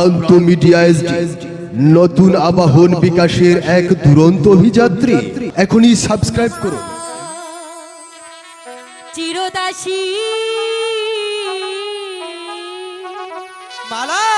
প্রান্ত media SD নতুন আবাহন বিকাশের এক দুরন্ত অভিযাত্রী। এখনই সাবস্ক্রাইব করুন। চিরদাসী। মালা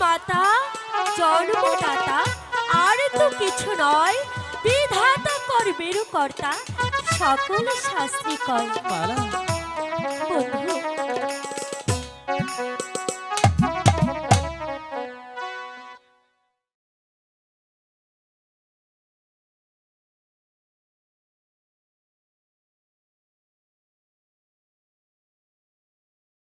মাতা জন্মদাতা আর তো কিছু নয়। বিধাতা কর্মেরু কর্তা সকল শাস্ত্রী কর্ম